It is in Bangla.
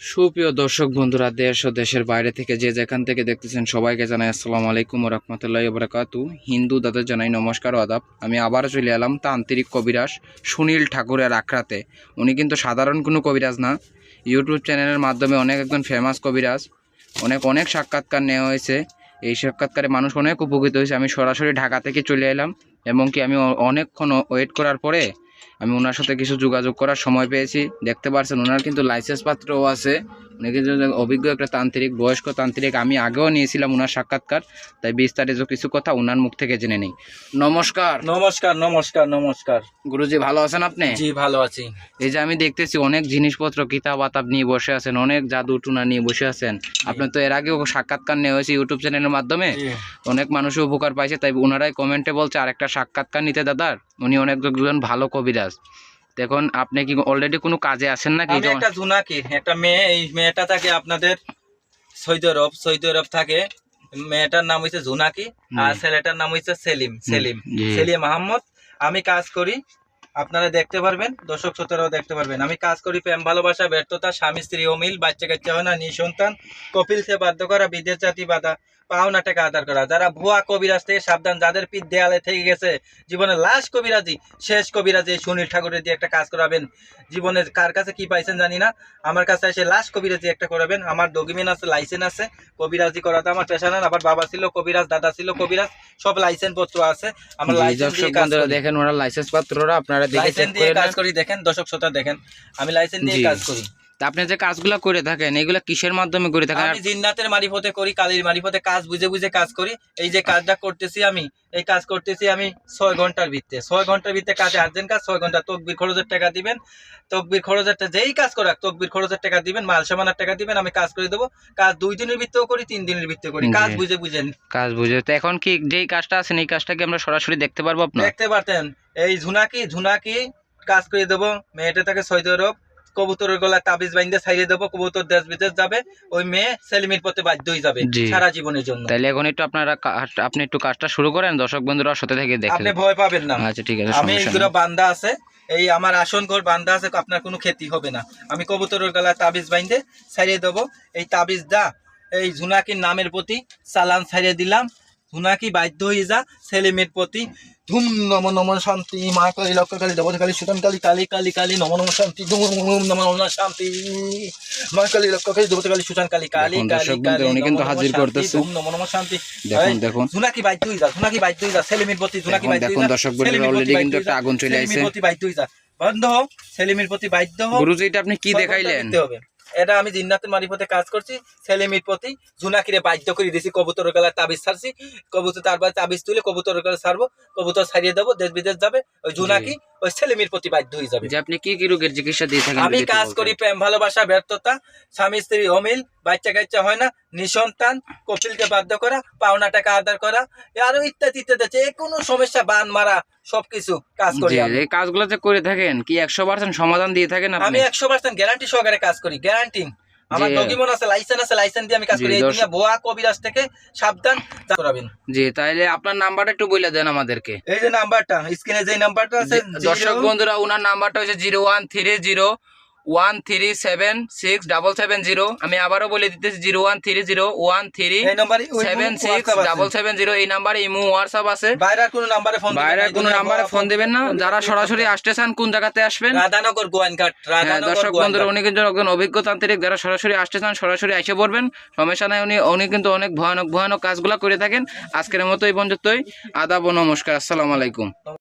সুপ্রিয় দর্শক বন্ধুরা, দেশ ও দেশের বাইরে থেকে যে যেখান থেকে দেখতেছেন সবাইকে জানাই আসসালামু আলাইকুম রহমতুল্লাহ বরাকাতু হিন্দু দাদের জানাই নমস্কার আদাব। আমি আবারও চলে এলাম তান্ত্রিক কবিরাজ সুনীল ঠাকুরের আখড়াতে। উনি কিন্তু সাধারণ কোনো কবিরাজ না। ইউটিউব চ্যানেলের মাধ্যমে অনেক একজন ফেমাস কবিরাজ। অনেক অনেক সাক্ষাৎকার নেওয়া হয়েছে। এই সাক্ষাৎকারে মানুষ অনেক উপকৃত হয়েছে। আমি সরাসরি ঢাকা থেকে চলে এলাম। এবং কি আমি অনেকক্ষণ ওয়েট করার পরে আমি ওনার সাথে কিছু যোগাযোগ করার সময় পেয়েছি। দেখতে পাচ্ছেন ওনার কিন্তু লাইসেন্স পাত্রও আছে। উনি কিন্তু অভিজ্ঞ একটা তান্ত্রিক বয়স্ক তান্ত্রিক। আমি আগেও নিয়েছিলাম ওনার সাক্ষাৎকার তাই বিস্তারিত কিছু কথা ওনার মুখ থেকে জেনে নেই। নমস্কার। নমস্কার নমস্কার নমস্কার। গুরুজি ভালো আছেন আপনি? জি ভালো আছি। এই যে আমি দেখতেছি অনেক জিনিসপত্র কিতাব আতাব নিয়ে বসে আছেন অনেক জাদু টুনা নিয়ে বসে আছেন। আপনি তো এর আগেও সাক্ষাৎকার নেওয়া হয়েছে ইউটিউব চ্যানেলের মাধ্যমে। অনেক মানুষও উপকার পাইছে তাই ওনারাই কমেন্টে বলছে আরেকটা সাক্ষাৎকার নিতে দাদার উনি অনেক ভালো কবিরাজ। দেখুন আপনি কি অলরেডি কোনো কাজে আছেন নাকি? আমি একটা জুনাকি একটা মেয়ে এই মেয়েটা থাকে আপনাদের সৌদি আরব সৌদি আরব থাকে। মেয়েটার নাম হইছে জুনাকি আর ছেলেটার নাম হইছে সেলিম সেলিম। সেলিম আহমদ আমি কাজ করি আপনারা দেখতে পারবেন, দর্শক শ্রোতারাও দেখতে পারবেন। আমি কাজ করি প্রেম, ভালোবাসা, ব্যর্থতা, স্বামী, স্ত্রী অমিল বাচ্চা কাচ্চা হয় না, নিঃসন্তান, কপিল সে বাধ্য করা, বিদেশ জাতি বাধা পাওনা টাকা আদার করা। যারা ভুয়া কবিরাজ থেকে সাবধান, যাদের পিঠ দেয়ালে থেকে গেছে জীবনের লাস্ট কবিরাজি শেষ কবিরাজি সুনীল ঠাকুরের দিয়ে একটা কাজ করাবেন। জীবনের কার কাছে কি পাইছেন জানি না, আমার কাছে এসে লাস্ট কবিরাজি একটা করাবেন। আমার ডকুমেন্ট আছে লাইসেন্স আছে কবিরাজি করাতে আমার পেশা না, আবার বাবা ছিল কবিরাজ, দাদা ছিল কবিরাজ সব লাইসেন্স পত্র আছে। আমার লাইসেন্স দিয়ে কাজ করি। দেখেন ওরা লাইসেন্স পত্ররা আপনারা দেখে চেক লাইসেন্স দিয়ে করে কাজ করি দেখেন দর্শক শ্রোতা দেখেন। আমি লাইসেন্স দিয়ে কাজ করি। তা আপনি যে কাজগুলো করে থাকেন এগুলা কিসের মাধ্যমে করে থাকেন? আমি জিন্নাতের মারিফতে করি কালীর মারিফতে কাজ বুঝে বুঝে কাজ করি। এই যে কাজটা করতেছি আমি এই কাজ করতেছি আমি ছয় ঘণ্টার ভিত্তে ছয় ঘণ্টার ভিত্তে কাজে আর্জেন্ট কাজ ছয় ঘণ্টা তকবির খরচের টাকা দিবেন। তকবির খরচের যেই কাজ করাক তকবির খরচের টাকা দিবেন মাল সামানের টাকা দিবেন আমি কাজ করে দেবো। কাজ দুই দিনের ভিত্তেও করি তিন দিনের ভিত্তে করি। কাজ বুঝে বুঝেন কাজ বুঝে। তো এখন কি যেই কাজটা আছেন এই কাজটা কি আমরা সরাসরি দেখতে পারব আপনার? দেখতে পারতেন। এই ঝুনাকি ঝুনাকি কাজ করে দেবো মেয়েটা তাকে সৌদি আরব। কবুতরের গলায় তাবিজ বাইন্দে ছাইড়ে দেবো কবুতর দেশ বিদেশ যাবে ওই মেয়ে সেলিমের পথে বাধ্যই যাবে সারা জীবনের জন্য। তাইলে এখন একটু আপনারা আপনি একটু কাজটা শুরু করেন দর্শক বন্ধুরা সাথে থেকে দেখেন আপনি ভয় পাবেন না। আচ্ছা ঠিক আছে আমি এইগুলো বান্দা আছে এই আমার আসন ঘর বান্দা আছে আপনার কোনো ক্ষতি হবে না। আমি কবুতরের গলায় তাবিজ বাইন্দে ছাড়িয়ে দেবো এই তাবিজ দা এই ঝুনাকির নামের প্রতি চালান ছাড়িয়ে দিলাম ঝুনাকি বাধ্য হয়ে যা সেলিমের প্রতি। ধুম নম নম শান্তি মা কালী লক্ষ্য কালী দেবতা কালী সুতন কালী কালী কালী কালী নম নম শান্তি ধুম নম নম শান্তি। মা কালী লক্ষ্য কালী দেবতা কালী সুতন কালী কালী কালী কালী উনি কিন্তু হাজির করতেছে। ধুম নম নম শান্তি। দেখুন দেখুন। ঝুনাকি বাধ্য হয়ে যা ঝুনাকি বাধ্য হয়ে যা সেলিমের প্রতি ঝুনাকি বাধ্য হয়ে দেখুন, দর্শক বন্ধুরা, প্রতি কিন্তু একটা আগুন চলে আইছে। প্রতি বাধ্য হয়ে যা। বন্ধ হও সেলিমের প্রতি বাধ্য হও। গুরুজি এটা আপনি কি দেখাইলেন। এটা আমি জিন্নাতের মারিফতে কাজ করছি সেলিমির প্রতি জুনাকিরে বাধ্য করে দিছি কবুতরের গলায় তাবিজ ছাড়ছি কবুতর তারপর তাবিজ তুলে কবুতরের গলায় ছাড়বো কবুতর ছাড়িয়ে দেবো দেশ বিদেশ যাবে ওই জুনাকি ওই সেলিমির প্রতি বাধ্য হয়ে যাবে। যে আপনি কি কি রোগের চিকিৎসা দিয়ে থাকেন আমি কাজ করি প্রেম ভালোবাসা ব্যর্থতা স্বামী স্ত্রী অমিল বাচ্চা কাচ্চা হয় না নিঃসন্তান কপিলকে বাধ্য করা পাওনা টাকা আদার করা আরও ইত্যাদি ইত্যাদি যে কোনো সমস্যা বান মারা সবকিছু কাজ করি এই কাজগুলো যে করে থাকেন কি একশো পার্সেন্ট সমাধান দিয়ে থাকেন আপনি? আমি একশো পার্সেন্ট গ্যারান্টি সহকারে কাজ করি গ্যারান্টি আমার ডকুমেন্ট আছে লাইসেন্স আছে লাইসেন্স দিয়ে আমি কাজ করি। এই দুনিয়া বোয়া কবিরাজ থেকে সাবধান করাবেন। জি তাইলে আপনার নাম্বারটা একটু বলে দেন আমাদেরকে। এই যে নাম্বারটা স্ক্রিনে যে নাম্বারটা আছে দর্শক বন্ধুরা ওনার নাম্বারটা হচ্ছে zero one three zero one three seven six double seven zero আমি আবারও বলে দিতেছি zero one three zero one three seven six double seven zero. এই নাম্বারে ইমো হোয়াটসঅ্যাপ আছে। বাইরে কোনো নাম্বারে ফোন বাইরে কোনো নাম্বারে ফোন দেবেন না। যারা সরাসরি আসতে চান কোন জায়গাতে আসবেন? রাধানগর গোয়াইনঘাট হ্যাঁ দর্শক বন্ধুরা উনি কিন্তু একজন অভিজ্ঞ তান্ত্রিক যারা সরাসরি আসতে চান সরাসরি এসে পড়বেন। সমস্যা নাই উনি উনি কিন্তু অনেক ভয়ানক ভয়ানক কাজগুলো করে থাকেন। আজকের মতো এই পর্যন্তই। আদাব নমস্কার। আসসালামু আলাইকুম।